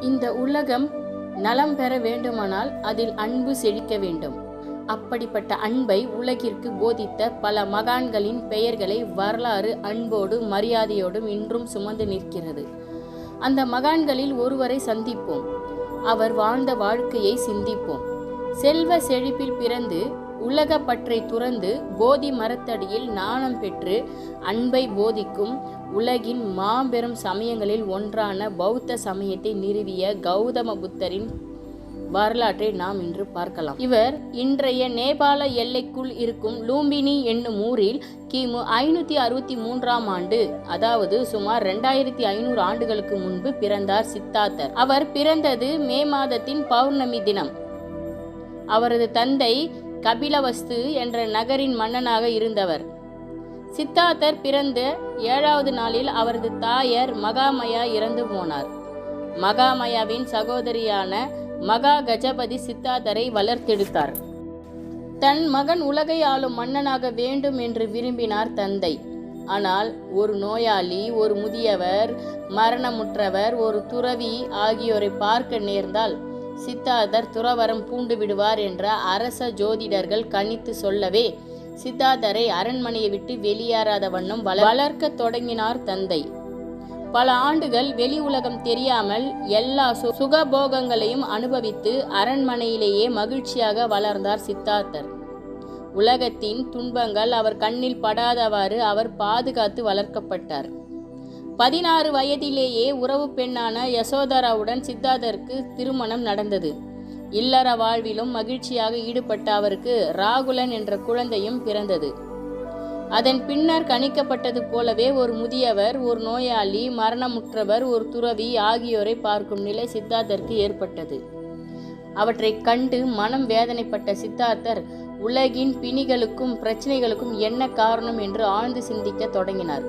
இந்த உலகம் நலம் பெற வேண்டுமானால் அதில் அன்பு செழிக்க வேண்டும். அப்படிப்பட்ட அன்பை உலகிற்கு போதித்த பல மகான்களின் பெயர்களை வரலாறு அன்போடு மரியாதையோடும் இன்றும் சுமந்து நிற்கிறது. அந்த மகான்களில் ஒருவரை சந்திப்போம். அவர் வாழ்ந்த வாழ்க்கையை சிந்திப்போம். செல்வ செழிப்பில் பிறந்து உலகப்பற்றை பற்றை துறந்து போதி மரத்தடியில் நாணம் பெற்று அன்பை போதிக்கும் உலகின் மாபெரும் சமயங்களில் ஒன்றான பௌத்த சமயத்தை நிறுவிய கௌதம புத்தரின் வரலாற்றை நாம் இன்று பார்க்கலாம். இவர் இன்றைய நேபாள எல்லைக்குள் இருக்கும் லூம்பினி என்னும் ஊரில் கிமு ஐநூத்தி அறுபத்தி மூன்றாம் ஆண்டு அதாவது சுமார் ரெண்டாயிரத்தி ஐநூறு ஆண்டுகளுக்கு முன்பு பிறந்தார் சித்தார்த்தர். அவர் பிறந்தது மே மாதத்தின் பௌர்ணமி தினம். அவரது தந்தை கபிலவஸ்து என்ற நகரின் மன்னனாக இருந்தவர். சித்தார்த்தர் பிறந்த ஏழாவது நாளில் அவரது தாயர் மகாமயா இறந்து போனார். மகாமயாவின் சகோதரியான மகா கஜபதி சித்தார்த்தரை வளர்த்தெடுத்தார். தன் மகன் உலகை ஆளும் மன்னனாக வேண்டும் என்று விரும்பினார் தந்தை. ஆனால் ஒரு நோயாளி ஒரு முதியவர் மரணமுற்றவர் ஒரு துறவி ஆகியோரை பார்க்க நேர்ந்தால் சித்தார்த்தர் துறவரம் பூண்டு விடுவார் என்ற அரச ஜோதிடர்கள் கணித்து சொல்லவே சித்தார்த்தரை அரண்மனையை விட்டு வெளியேறாத வண்ணம் வள- வளர்க்கத் தொடங்கினார் தந்தை. பல ஆண்டுகள் வெளி உலகம் தெரியாமல் எல்லா சு- சுகபோகங்களையும் அனுபவித்து அரண்மனையிலேயே மகிழ்ச்சியாக வளர்ந்தார் சித்தார்த்தர். உலகத்தின் துன்பங்கள் அவர் கண்ணில் படாதவாறு அவர் பாதுகாத்து வளர்க்கப்பட்டார். பதினாறு வயதிலேயே உறவு பெண்ணான யசோதராவுடன் சித்தார்த்தருக்கு திருமணம் நடந்தது. இல்லற வாழ்விலும் மகிழ்ச்சியாக ஈடுபட்ட அவருக்கு ராகுலன் என்ற குழந்தையும் பிறந்தது. அதன் பின்னர் கணிக்கப்பட்டது போலவே ஒரு முதியவர் ஒரு நோயாளி மரணமுற்றவர் ஒரு துறவி ஆகியோரை பார்க்கும் நிலை சித்தார்த்தருக்கு ஏற்பட்டது. அவற்றை கண்டு மனம் வேதனைப்பட்ட சித்தார்த்தர் உலகின் பிணிகளுக்கும் பிரச்சனைகளுக்கும் என்ன காரணம் என்று ஆழ்ந்து சிந்திக்க தொடங்கினார்.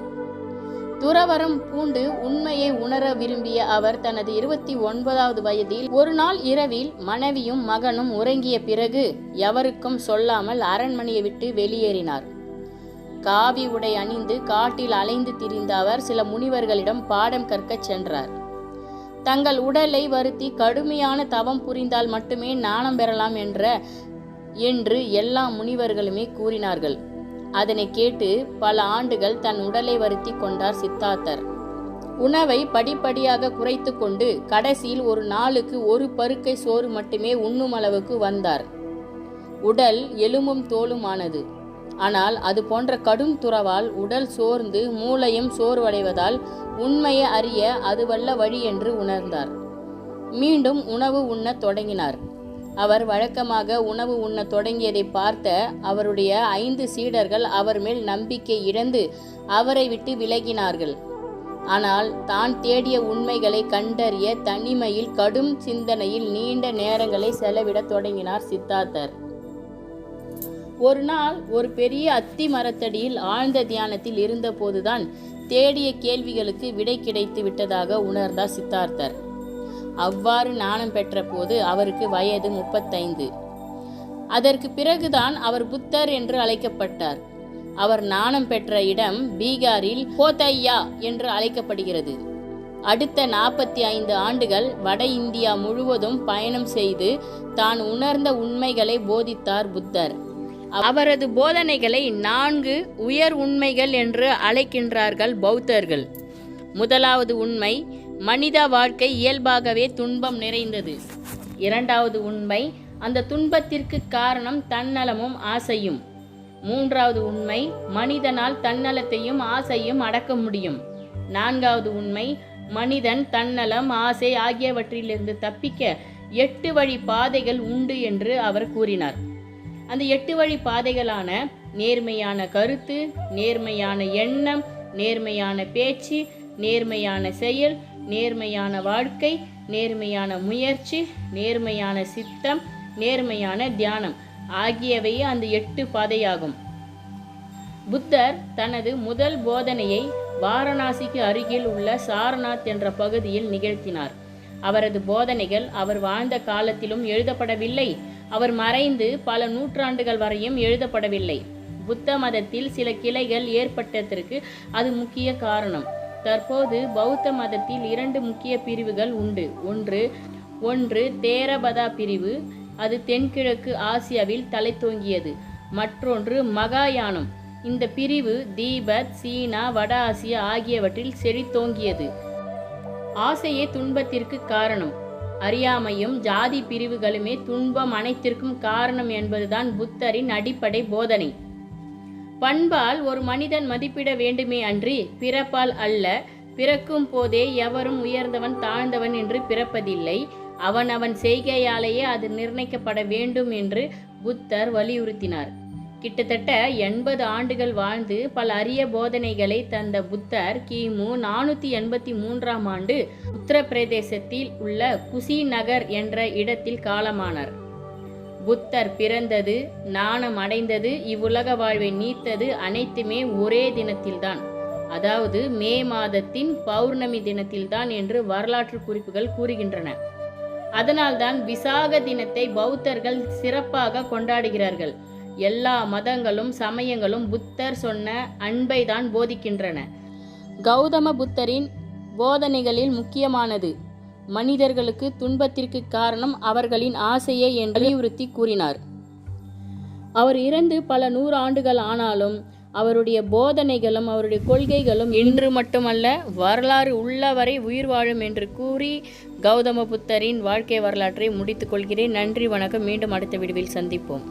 துறவரம் பூண்டு உண்மையை உணர விரும்பிய அவர் தனது இருபத்தி ஒன்பதாவது வயதில் ஒரு நாள் இரவில் மனைவியும் மகனும் உறங்கிய பிறகு எவருக்கும் சொல்லாமல் அரண்மனையை விட்டு வெளியேறினார். காவி உடை அணிந்து காட்டில் அலைந்து திரிந்த அவர் சில முனிவர்களிடம் பாடம் கற்கச் சென்றார். தங்கள் உடலை வருத்தி கடுமையான தவம் புரிந்தால் மட்டுமே ஞானம் பெறலாம் என்ற என்று எல்லா முனிவர்களுமே கூறினார்கள். அதனை கேட்டு பல ஆண்டுகள் தன் உடலை வருத்தி கொண்டார் சித்தார்த்தர். உணவை படிப்படியாக குறைத்து கொண்டு கடைசியில் ஒரு நாளுக்கு ஒரு பருக்கை சோறு மட்டுமே உண்ணும் அளவுக்கு வந்தார். உடல் எலும்பும் தோலுமானது ஆனால் அது போன்ற கடும் துறவால் உடல் சோர்ந்து மூளையும் சோர்வடைவதால் உண்மையை அறிய அதுவல்ல வழி என்று உணர்ந்தார். மீண்டும் உணவு உண்ணத் தொடங்கினார். அவர் வழக்கமாக உணவு உண்ண தொடங்கியதை பார்த்த அவருடைய ஐந்து சீடர்கள் அவர் மேல் நம்பிக்கை இழந்து அவரை விட்டு விலகினார்கள். ஆனால் தான் தேடிய உண்மைகளை கண்டறிய தனிமையில் கடும் சிந்தனையில் நீண்ட நேரங்களை செலவிடத் தொடங்கினார் சித்தார்த்தர். ஒரு நாள் ஒரு பெரிய அத்தி மரத்தடியில் ஆழ்ந்த தியானத்தில் இருந்தபோதுதான் தேடிய கேள்விகளுக்கு விடை கிடைத்து விட்டதாக உணர்ந்தார் சித்தார்த்தர். அவ்வாறு ஞானம் பெற்ற போது அவருக்கு வயது முப்பத்தைந்து. அதற்கு பிறகுதான் அவர் புத்தர் என்று அழைக்கப்பட்டார். அவர் ஞானம் பெற்ற இடம் பீகாரில் கோதையா என்று அழைக்கப்படுகிறது. அடுத்த நாற்பத்தி ஐந்து ஆண்டுகள் வட இந்தியா முழுவதும் பயணம் செய்து தான் உணர்ந்த உண்மைகளை போதித்தார் புத்தர். அவரது போதனைகளை நான்கு உயர் உண்மைகள் என்று அழைக்கின்றார்கள் பௌத்தர்கள். முதலாவது உண்மை மனித வாழ்க்கை இயல்பாகவே துன்பம் நிறைந்தது. இரண்டாவது உண்மை அந்த துன்பத்திற்கு காரணம் தன்னலமும் ஆசையும். மூன்றாவது உண்மை மனிதனால் தன்னலத்தையும் ஆசையும் அடக்க முடியும். நான்காவது உண்மை மனிதன் தன்னலம் ஆசை ஆகியவற்றிலிருந்து தப்பிக்க எட்டு வழி பாதைகள் உண்டு என்று அவர் கூறினார். அந்த எட்டு வழி பாதைகளான நேர்மையான கருத்து நேர்மையான எண்ணம் நேர்மையான பேச்சு நேர்மையான செயல் நேர்மையான வாழ்க்கை நேர்மையான முயற்சி நேர்மையான சித்தம் நேர்மையான தியானம் ஆகியவையே அந்த எட்டு பாதையாகும். புத்தர் தனது முதல் போதனையை வாரணாசிக்கு அருகில் உள்ள சாரநாத் என்ற பகுதியில் நிகழ்த்தினார். அவரது போதனைகள் அவர் வாழ்ந்த காலத்திலும் எழுதப்படவில்லை. அவர் மறைந்து பல நூற்றாண்டுகள் வரையும் எழுதப்படவில்லை. புத்த மதத்தில் சில கிளைகள் ஏற்பட்டதற்கு அது முக்கிய காரணம். தற்போது பௌத்த மதத்தில் இரண்டு முக்கிய பிரிவுகள் உண்டு. ஒன்று ஒன்று தேரபதா பிரிவு. அது தென்கிழக்கு ஆசியாவில் தலைத்தோங்கியது. மற்றொன்று மகாயானம். இந்த பிரிவு தீபத் சீனா வட ஆசியா ஆகியவற்றில் செழித்தோங்கியது. ஆசையே துன்பத்திற்கு காரணம். அறியாமையும் ஜாதி பிரிவுகளுமே துன்பம் அனைத்திற்கும் காரணம் என்பதுதான் புத்தரின் அடிப்படை போதனை. பண்பால் ஒரு மனிதன் மதிப்பிட வேண்டுமே அன்றி பிறப்பால் அல்ல பிறக்கும் போதே எவரும் உயர்ந்தவன் தாழ்ந்தவன் என்று பிறப்பதில்லை. அவன் அவன் செய்கையாலேயே அது நிர்ணயிக்கப்பட வேண்டும் என்று புத்தர் வலியுறுத்தினார். கிட்டத்தட்ட எண்பது ஆண்டுகள் வாழ்ந்து பல அரிய போதனைகளை தந்த புத்தர் கிமு நானூற்றி எண்பத்தி மூன்றாம் ஆண்டு உத்தரப்பிரதேசத்தில் உள்ள குசி நகர் என்ற இடத்தில் காலமானார். புத்தர் பிறந்தது நாணம் அடைந்தது இவ்வுலக வாழ்வை நீத்தது அனைத்துமே ஒரே தினத்தில்தான். அதாவது மே மாதத்தின் பௌர்ணமி தினத்தில்தான் என்று வரலாற்று குறிப்புகள் கூறுகின்றன. அதனால்தான் விசாக தினத்தை பௌத்தர்கள் சிறப்பாக கொண்டாடுகிறார்கள். எல்லா மதங்களும் சமயங்களும் புத்தர் சொன்ன அன்பை தான் போதிக்கின்றன. கௌதம புத்தரின் போதனைகளில் முக்கியமானது மனிதர்களுக்கு துன்பத்திற்கு காரணம் அவர்களின் ஆசையே என்று வலியுறுத்தி கூறினார். அவர் இறந்து பல நூறு ஆண்டுகள் ஆனாலும் அவருடைய போதனைகளும் அவருடைய கொள்கைகளும் இன்று மட்டுமல்ல வரலாறு உள்ளவரை உயிர் வாழும் என்று கூறி கௌதம புத்தரின் வாழ்க்கை வரலாற்றை முடித்துக் கொள்கிறேன். நன்றி வணக்கம். மீண்டும் அடுத்த விடுவில் சந்திப்போம்.